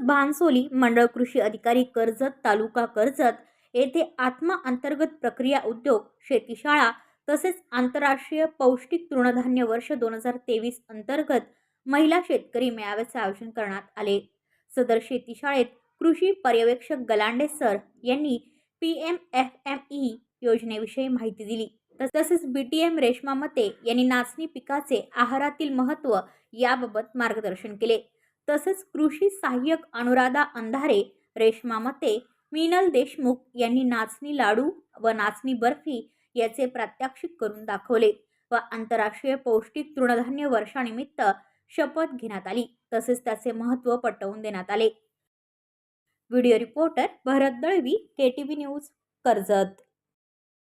नुकतंच मंडळ कृषी अधिकारी कर्जत तालुका कर्जत येथे आत्मा अंतर्गत प्रक्रिया उद्योग शेतीशाळा तसेच आंतरराष्ट्रीय पौष्टिक तृणधान्य वर्ष दोन हजार तेवीस अंतर्गत महिला शेतकरी मेळाव्याचे आयोजन करण्यात आले. सदर शेतीशाळेत कृषी पर्यवेक्षक गलांडे सर यांनी P M F M E योजनेविषयी माहिती दिली. तसेच बी टी एम रेश्मा मते यांनी नाचणी पिकाचे आहारातील महत्त्व याबाबत मार्गदर्शन केले. तसेच कृषी सहाय्यक अनुराधा अंधारे रेश्मा मते मीनल देशमुख यांनी नाचणी लाडू व नाचणी बर्फी याचे प्रात्यक्षिक करून दाखवले व आंतरराष्ट्रीय पौष्टिक तृणधान्य वर्षानिमित्त शपथ घेण्यात आली. तसेच त्याचे महत्त्व पटवून देण्यात आले. Video reporter Bharat Dalvi K T V news Karjat.